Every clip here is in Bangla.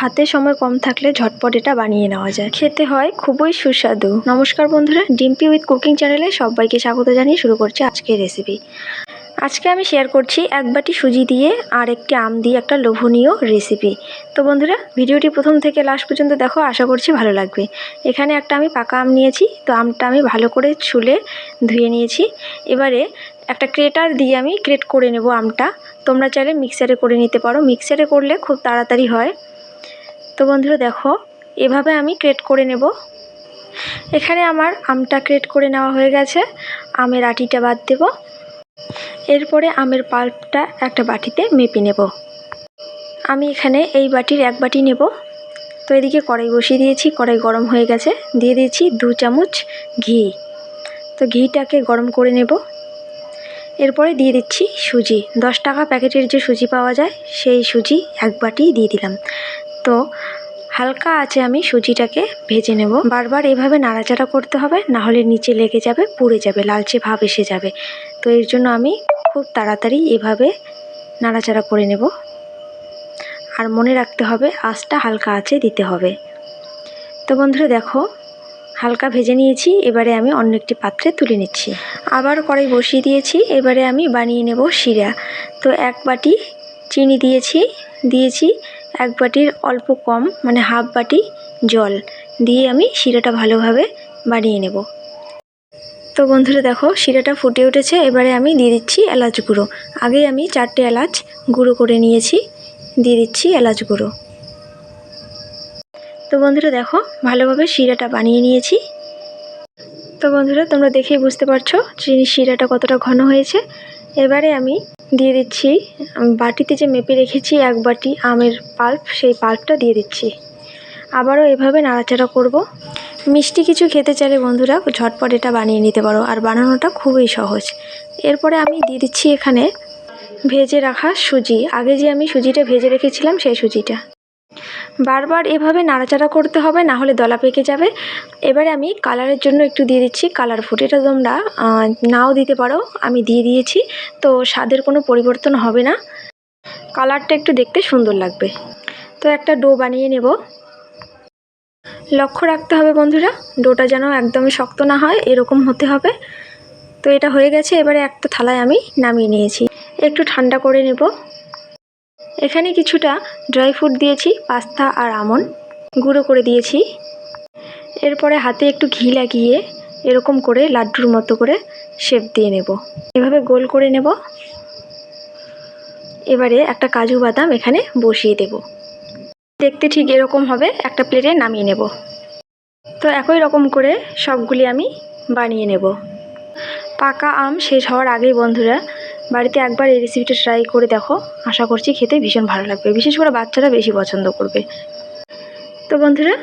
হাতে সময় কম থাকলে ঝটপট এটা বানিয়ে নেওয়া যায়। খেতে হয় খুবই সুস্বাদু। নমস্কার বন্ধুরা, ডিম্পি উইথ কুকিং চ্যানেলে সবাইকে স্বাগত জানিয়ে শুরু করছি আজকের রেসিপি আজকে আমি শেয়ার করছি এক বাটি সুজি দিয়ে আর একটি আম দিয়ে একটা লোভনীয় রেসিপি তো বন্ধুরা, ভিডিওটি প্রথম থেকে লাস্ট পর্যন্ত দেখো, আশা করছি ভালো লাগবে। এখানে একটা আমি পাকা আম নিয়েছি, তো আমটা আমি ভালো করে ছুলে ধুয়ে নিয়েছি। এবারে একটা ক্রেটার দিয়ে আমি ক্রেট করে নেব আমটা। তোমরা চাইলে মিক্সারে করে নিতে পারো। মিক্সারে করলে খুব তাড়াতাড়ি হয়। তো বন্ধুরা দেখো, এভাবে আমি ক্রেট করে নেব। এখানে আমার আমটা ক্রেট করে নেওয়া হয়ে গেছে। আমের আটিটা বাদ দেব। এরপরে আমের পাল্পটা একটা বাটিতে মেপে নেব। আমি এখানে এই বাটির এক বাটি নেব। তো এদিকে কড়াই বসিয়ে দিয়েছি, কড়াই গরম হয়ে গেছে। দিয়ে দিয়েছি দু চামচ ঘি। তো ঘিটাকে গরম করে নেব। এরপরে দিয়ে দিচ্ছি সুজি। দশ টাকা প্যাকেটের যে সুজি পাওয়া যায়, সেই সুজি এক বাটি দিয়ে দিলাম। তো হালকা আছে আমি সুজিটাকে ভেজে নেব। বারবার এভাবে নাড়াচাড়া করতে হবে, না হলে নিচে লেগে যাবে, পুড়ে যাবে, লালচে ভাব এসে যাবে। তো এর জন্য আমি খুব তাড়াতাড়ি এভাবে নাড়াচাড়া করে নেব। আর মনে রাখতে হবে, আঁচটা হালকা আছে দিতে হবে। তো বন্ধুরা দেখো, হালকা ভেজে নিয়েছি, এবারে আমি অন্য একটি পাত্রে তুলে নিচ্ছি। আবার কড়াই বসিয়ে দিয়েছি, এবারে আমি বানিয়ে নেব শিরা। তো এক বাটি চিনি দিয়েছি দিয়েছি এক বাটির অল্প কম মানে হাফ বাটি জল দিয়ে আমি শিরাটা ভালোভাবে বানিয়ে নেব। তো বন্ধুরা দেখো, শিরাটা ফুটে উঠেছে, এবারে আমি দিয়ে দিচ্ছি এলাচ গুঁড়ো। আগে আমি চারটে এলাচ গুঁড়ো করে নিয়েছি, দিয়ে দিচ্ছি এলাচ গুঁড়ো। তো বন্ধুরা দেখো, ভালোভাবে শিরাটা বানিয়ে নিয়েছি। তো বন্ধুরা তোমরা দেখেই বুঝতে পারছ চিনি শিরাটা কতটা ঘন হয়েছে। এবারে আমি দিয়ে দিচ্ছি। বাটিতে যে মেপে রেখেছি, এক বাটি আমের পাল্প, সেই পাল্পটা দিয়ে দিচ্ছি। আবারও এভাবে নাড়াচাড়া করব। মিষ্টি কিছু খেতে চাইলে বন্ধুরা, ঝটপট এটা বানিয়ে নিতে পারো। আর বানানোটা খুবই সহজ। এরপরে আমি দিয়ে দিচ্ছি এখানে ভেজে রাখা সুজি। আগে যে আমি সুজিটা ভেজে রেখেছিলাম, সেই সুজিটা। বারবার এভাবে নাড়াচাড়া করতে হবে, না হলে দলা পেকে যাবে। এবারে আমি কালারের জন্য একটু দিয়ে দিচ্ছি কালার ফুড। এটা তোমরা নাও দিতে পারো, আমি দিয়ে দিয়েছি। তো স্বাদের কোনো পরিবর্তন হবে না। কালারটা একটু দেখতে সুন্দর লাগবে। তো একটা ডো বানিয়ে নেব। লক্ষ্য রাখতে হবে বন্ধুরা, ডোটা যেন একদমই শক্ত না হয়, এরকম হতে হবে। তো এটা হয়ে গেছে, এবারে একটা থালায় আমি নামিয়ে নিয়েছি। একটু ঠান্ডা করে নেব। এখানে কিছুটা ড্রাই ফ্রুট দিয়েছি, পাস্তা আর আমন গুঁড়ো করে দিয়েছি। এরপরে হাতে একটু ঘি লাগিয়ে এরকম করে লাড্ডুর মতো করে শেপ দিয়ে নেব। এভাবে গোল করে নেব। এবারে একটা কাজু বাদাম এখানে বসিয়ে দেব। দেখতে ঠিক এরকম হবে, একটা প্লেটে নামিয়ে নেব। তো একই রকম করে সবগুলি আমি বানিয়ে নেব। পাকা আম শেষ হওয়ার আগেই বন্ধুরা বাড়িতে একবার এই রেসিপিটা ট্রাই করে দেখো। আশা করছি খেতে ভীষণ ভালো লাগবে। বিশেষ করে বাচ্চারা বেশি পছন্দ করবে। তো বন্ধুরা,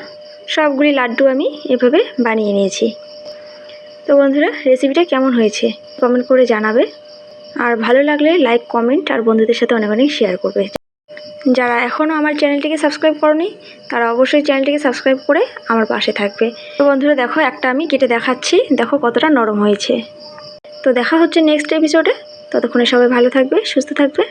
সবগুলি লাড্ডু আমি এভাবে বানিয়ে নিয়েছি। তো বন্ধুরা রেসিপিটা কেমন হয়েছে কমেন্ট করে জানাবে। আর ভালো লাগলে লাইক কমেন্ট আর বন্ধুদের সাথে অনেক অনেক শেয়ার করবে। যারা এখনও আমার চ্যানেলটিকে সাবস্ক্রাইব করনি, তারা অবশ্যই চ্যানেলটিকে সাবস্ক্রাইব করে আমার পাশে থাকবে। তো বন্ধুরা, দেখো একটা আমি কেটে দেখাচ্ছি। দেখো কতটা নরম হয়েছে। তো দেখা হচ্ছে নেক্সট এপিসোডে ততক্ষণে সবাই ভালো থাকবে সুস্থ থাকবে।